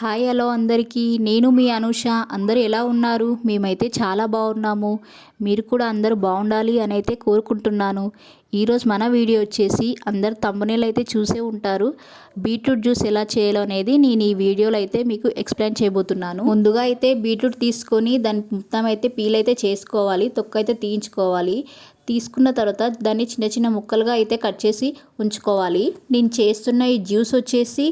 Hi hello అందరికీ. నేను మీ అనూష. అందరూ ఎలా ఉన్నారు? మేమైతే చాలా బాగున్నాము. మీరు కూడా అందరూ బాగుండాలి అని అయితే కోరుకుంటున్నాను. ఈరోజు మన వీడియో వచ్చేసి అందరు తమ్మునేలు అయితే చూసే ఉంటారు. బీట్రూట్ జ్యూస్ ఎలా చేయాలో అనేది నేను ఈ వీడియోలో అయితే మీకు ఎక్స్ప్లెయిన్ చేయబోతున్నాను. ముందుగా అయితే బీట్రూట్ తీసుకొని దాని మొత్తం అయితే పీల్ అయితే చేసుకోవాలి తొక్క అయితే తీయించుకోవాలి. తీసుకున్న తర్వాత దాన్ని చిన్న చిన్న ముక్కలుగా అయితే కట్ చేసి ఉంచుకోవాలి. నేను చేస్తున్న ఈ జ్యూస్ వచ్చేసి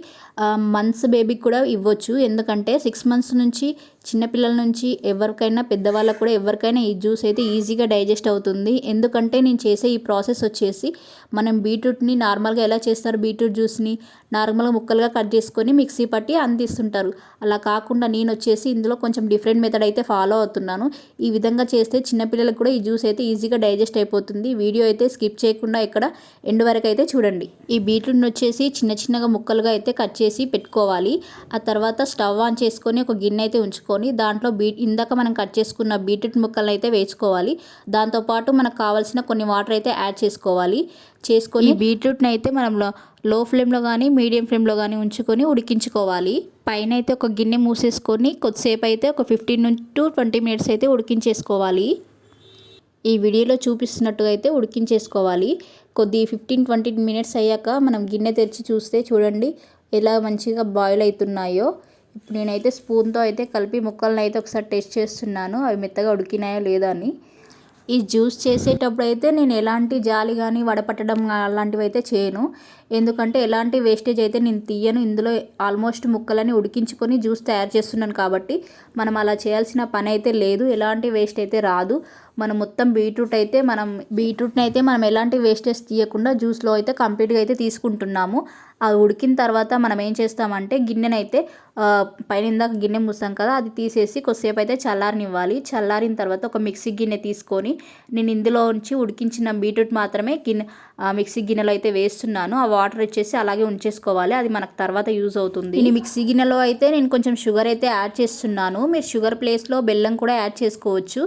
మంత్స్ బేబీకి కూడా ఇవ్వచ్చు. ఎందుకంటే సిక్స్ మంత్స్ నుంచి చిన్నపిల్లల నుంచి ఎవరికైనా పెద్దవాళ్ళకు కూడా ఎవరికైనా ఈ జ్యూస్ అయితే ఈజీగా డైజెస్ట్ అవుతుంది. ఎందుకంటే నేను చేసే ఈ ప్రాసెస్ వచ్చేసి మనం బీట్రూట్ని నార్మల్గా ఎలా చేస్తారు బీట్రూట్ జ్యూస్ని? నార్మల్గా ముక్కలుగా కట్ చేసుకొని మిక్సీ పట్టి అందిస్తుంటారు. అలా కాకుండా నేను వచ్చేసి ఇందులో కొంచెం డిఫరెంట్ మెథడ్ అయితే ఫాలో అవుతున్నాను. ఈ విధంగా చేస్తే చిన్నపిల్లలకు కూడా ఈ జ్యూస్ అయితే ఈజీగా డైజెస్ట్ అయిపోతుంది. వీడియో అయితే స్కిప్ చేయకుండా ఇక్కడ ఎండ్ వరకు అయితే చూడండి. ఈ బీట్రూట్ని వచ్చేసి చిన్న చిన్నగా ముక్కలుగా అయితే కట్ చేసి పెట్టుకోవాలి. ఆ తర్వాత స్టవ్ ఆన్ చేసుకొని ఒక గిన్నె అయితే ఉంచుకొని దాంట్లో బీట్ ఇందాక మనం కట్ చేసుకున్న బీట్రూట్ ముక్కలను అయితే వేసుకోవాలి. దాంతోపాటు మనకు కావాల్సిన కొన్ని వాటర్ అయితే యాడ్ చేసుకోవాలి చేసుకొని బీట్రూట్ని అయితే మనం లో ఫ్లేమ్లో కానీ మీడియం ఫ్లేమ్లో కానీ ఉంచుకొని ఉడికించుకోవాలి. పైన అయితే ఒక గిన్నె మూసేసుకొని కొద్దిసేపు అయితే ఒక ఫిఫ్టీన్ నుంచి టు ట్వంటీ మినిట్స్ అయితే ఉడికించేసుకోవాలి. ఈ వీడియోలో చూపిస్తున్నట్టుగా అయితే ఉడికించేసుకోవాలి. కొద్ది ఫిఫ్టీన్ ట్వంటీ మినిట్స్ అయ్యాక మనం గిన్నె తెరిచి చూస్తే చూడండి ఎలా మంచిగా బాయిల్ అవుతున్నాయో. ఇప్పుడు నేనైతే స్పూన్తో అయితే కలిపి ముక్కలను అయితే ఒకసారి టేస్ట్ చేస్తున్నాను. అవి మెత్తగా ఉడికినాయో లేదా అని. ఈ జ్యూస్ చేసేటప్పుడు అయితే నేను ఎలాంటి జాలి కానీ వడపట్టడం అలాంటివి అయితే చేయను. ఎందుకంటే ఎలాంటి వేస్టేజ్ అయితే నేను తీయను. ఇందులో ఆల్మోస్ట్ ముక్కలని ఉడికించుకొని జ్యూస్ తయారు చేస్తున్నాను కాబట్టి మనం అలా చేయాల్సిన పని అయితే లేదు. ఎలాంటి వేస్ట్ అయితే రాదు. మనం మొత్తం బీట్రూట్ అయితే మనం బీట్రూట్ని అయితే మనం ఎలాంటి వేస్టేజ్ తీయకుండా జ్యూస్లో అయితే కంప్లీట్గా అయితే తీసుకుంటున్నాము. అది ఉడికిన తర్వాత మనం ఏం చేస్తామంటే గిన్నెనైతే పైన ఇందాక గిన్నె మూసాం కదా అది తీసేసి కొద్దిసేపు అయితే చల్లారనివ్వాలి. చల్లారిన తర్వాత ఒక మిక్సీ గిన్నె తీసుకొని నేను ఇందులో ఉంచి ఉడికించిన బీట్రూట్ మాత్రమే గిన్నె మిక్సీ గిన్నెలో అయితే వేస్తున్నాను. ఆ వాటర్ వచ్చేసి అలాగే ఉంచేసుకోవాలి. అది మనకు తర్వాత యూజ్ అవుతుంది. ఈ మిక్సీ గిన్నెలో అయితే నేను కొంచెం షుగర్ అయితే యాడ్ చేస్తున్నాను. మీరు షుగర్ ప్లేస్లో బెల్లం కూడా యాడ్ చేసుకోవచ్చు.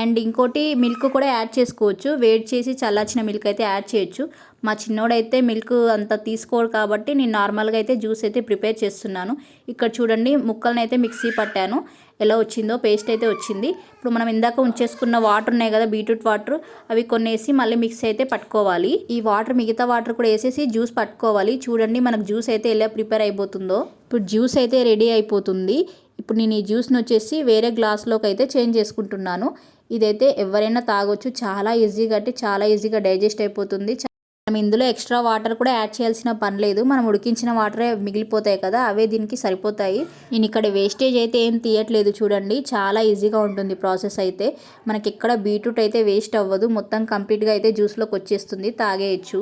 అండ్ ఇంకోటి మిల్క్ కూడా యాడ్ చేసుకోవచ్చు. వేడి చేసి చల్లార్చిన మిల్క్ అయితే యాడ్ చేయొచ్చు. మా చిన్నోడైతే మిల్క్ అంత తీసుకోడు కాబట్టి నేను నార్మల్గా అయితే జ్యూస్ అయితే ప్రిపేర్ చేస్తున్నాను. ఇక్కడ చూడండి ముక్కలను అయితే మిక్సీ పట్టాను. ఎలా వచ్చిందో పేస్ట్ అయితే వచ్చింది. ఇప్పుడు మనం ఇందాక ఉంచేసుకున్న వాటర్ ఉన్నాయి కదా బీట్రూట్ వాటర్ అవి కొన్ని వేసి మళ్ళీ మిక్స్ అయితే పట్టుకోవాలి. ఈ వాటర్ మిగతా వాటర్ కూడా వేసేసి జ్యూస్ పట్టుకోవాలి. చూడండి మనకు జ్యూస్ అయితే ఎలా ప్రిపేర్ అయిపోతుందో. ఇప్పుడు జ్యూస్ అయితే రెడీ అయిపోతుంది. ఇప్పుడు నేను ఈ జ్యూస్ని వచ్చేసి వేరే గ్లాస్లోకి అయితే చేంజ్ చేసుకుంటున్నాను. ఇదైతే ఎవరైనా తాగొచ్చు. చాలా ఈజీగా అంటే చాలా ఈజీగా డైజెస్ట్ అయిపోతుంది. మనం ఇందులో ఎక్స్ట్రా వాటర్ కూడా యాడ్ చేయాల్సిన పని లేదు. మనం ఉడికించిన వాటరే మిగిలిపోతాయి కదా అవే దీనికి సరిపోతాయి. నేను ఇక్కడ వేస్టేజ్ అయితే ఏం తీయట్లేదు చూడండి. చాలా ఈజీగా ఉంటుంది ప్రాసెస్ అయితే. మనకి ఎక్కడ బీట్రూట్ అయితే వేస్ట్ అవ్వదు. మొత్తం కంప్లీట్గా అయితే జ్యూస్లోకి వచ్చేస్తుంది. తాగేయచ్చు.